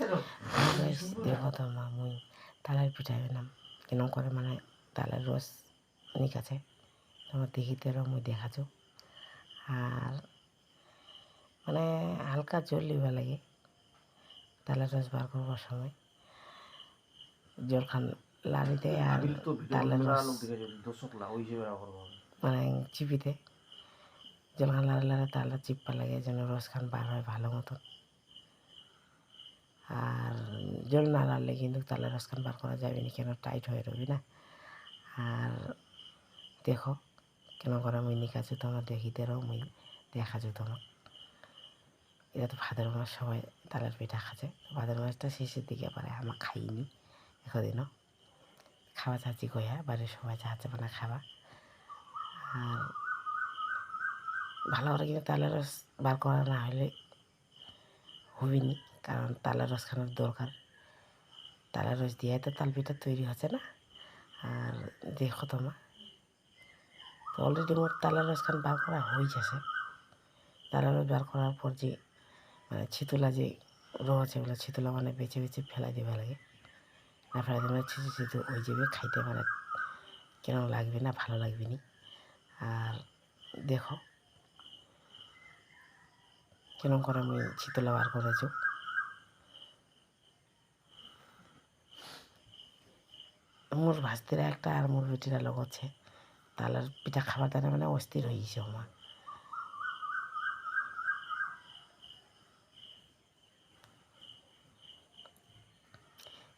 দেখো মা মুই তালের পিঠা বানাম কেন করে মানে তালের রস নিক আছে তোমার দেখিতে রো মুই দেখাছো আর মানে হালকা জল লিবা লাগে তালের রস বার করবার সময় জল খান লাড়িতে আর তালের রস মানে চিপিতে জল খান লাড়ে লাড়ে তালে চিপা লাগে যেন রস খান বার হয় ভালো মতন আর জল না নাড়লে কিন্তু তালে রস খান বার করা যাবে না, কেন টাইট হয়ে রবি না। আর দেখো কেন করে মুই নিকাছো তোমার দেখিতে রো মুই দেখা দেখাছো তোমার এটা তো ভাদের মাস সবাই তালের পিঠা খাচ্ছে। ভাদের মাসটা শেষের দিকে পারে আমার খাইনি এখদিনও খাওয়া চাচ্ছি কইয়া বাড়ির সবাই চাচ্ছে মানে খাওয়া। আর ভালো করে কিন্তু তালের রস বার করা না হলে হবিনি। কারণ তালের রস খানোর দরকার। তালা রস দিয়ে তো তাল পিঠা তৈরি হচ্ছে না। আর দেখো তোমার, তো অলরেডি মোট তালা রস খান বার করা হয়ে গেছে। তালা রস বার করার পর যে মানে ছিতুলা যে রো আছে বলে ছিতুলা মানে বেছে বেছে ফেলাই দেবে লাগে। না ফেলাই দেবে ছিচু ছিচু ওই যাবে, খাইতে মানে কেন লাগবে না, ভালো লাগবে না। আর দেখো কেন করে আমি ছিতুলা বার করেছ। মোর ভাস্তিরা একটা আর মোর বেটিরা লোক আছে। তালের পিঠা খাবার দ্বারা মানে অস্থির হয়ে গেছে আমার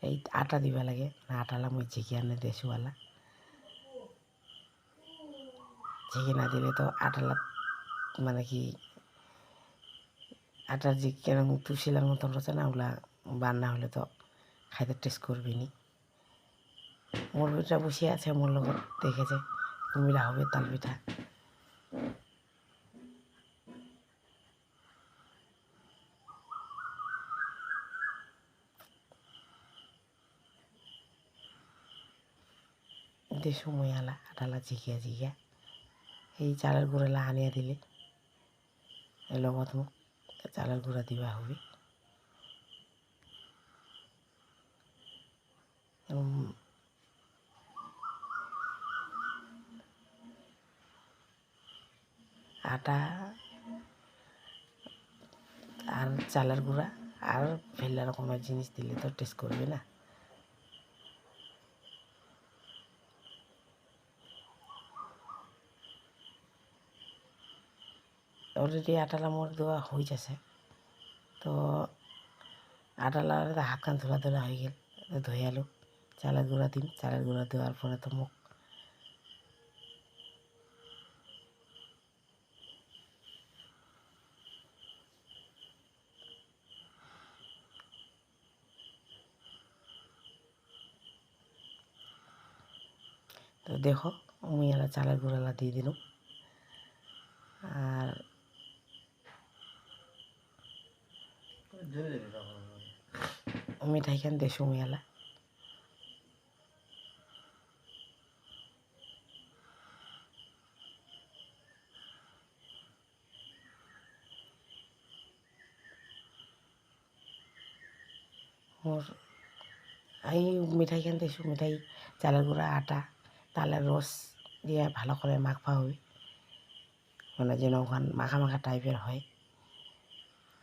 এই আটা দিবা লাগে, না আটালা মুই ঝেঁকে আনে দেশুওয়ালা। ঝেঁকে না দিলে তো আটালা মানে কি আটার যে কেরম তুলসিলার মতন রয়েছে না, ওগুলা বান্না হলে তো খাইতে টেস্ট করবি নি। মোর পিঠা বসে আছে মোর লগত দেখেছে। কুমিরা হবে তাল পিঠা। দে সময় আলা, আটালা জিকিয়া জিকিয়া এই চালের গুঁড়ালা আনিয়া দিলে। লগত চালের গুঁড়া দিবা হবে। আটা, আর চালের গুঁড়া, আর ফেলা রকমের জিনিস দিলে তো টেস্ট করবে না। অলরেডি আটালা মোর দেওয়া হয়ে যাচ্ছে তো আটালা হাত কান ধোলা ধোলা হয়ে গেল। ধুয়ে আলো, চালের গুঁড়া দিম, চালের গুঁড়া দেওয়ার পরে তো মুখ তো দেখো মুই এলা চালের গুঁড়ালা দিয়ে দিলাম। আর মিঠাইখান দেশো মেলা মোর এই মিঠাইখান মিঠাই চালের গুঁড়া, আটা। তালের রস দিয়ে ভালো করে মাখবা হবে মানে যেন ওখান মাখা মাখা টাইপের হয়।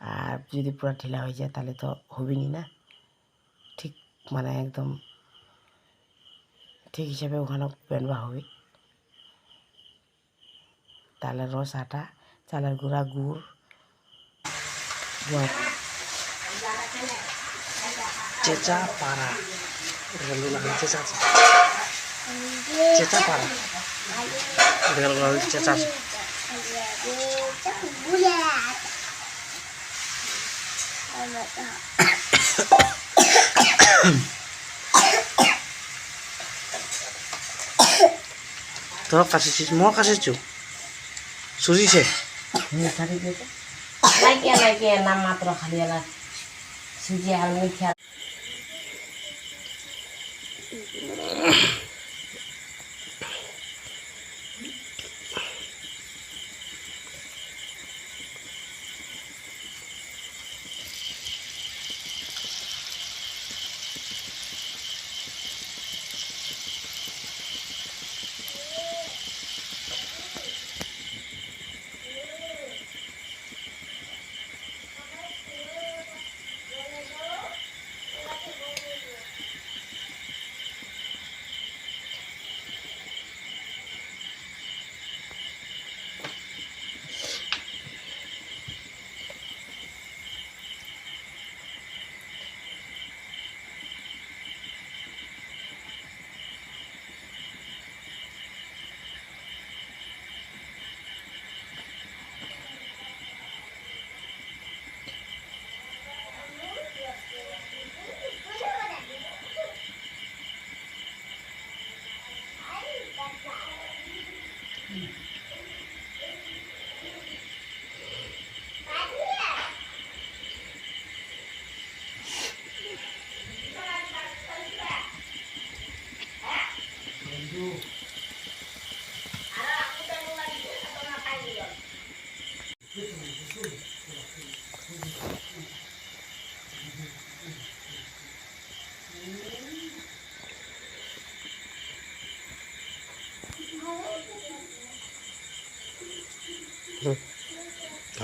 আর যদি পুরো ঢিলা হয়ে যায় তাহলে তো হবেনি না। ঠিক মানে একদম ঠিক হিসাবে ওখানে বেনবা হবে তালের রস, আটা, চালের গুঁড়া, গুড় চেঁচা পাড়া। চেঁচা চেঁচা পাড়া চেঁচা আছে তোরা কাশিছিস ম কাশিছু সুরিছে লাগিয়ে লাগিয়ে নাম মাত্র খালি সুজি আর মিঠা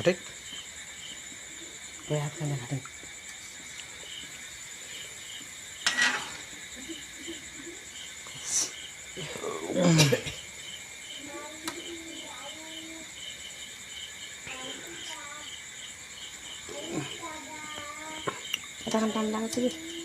tarik. Lihat kan nih tarik? এটা টান লাগছে কি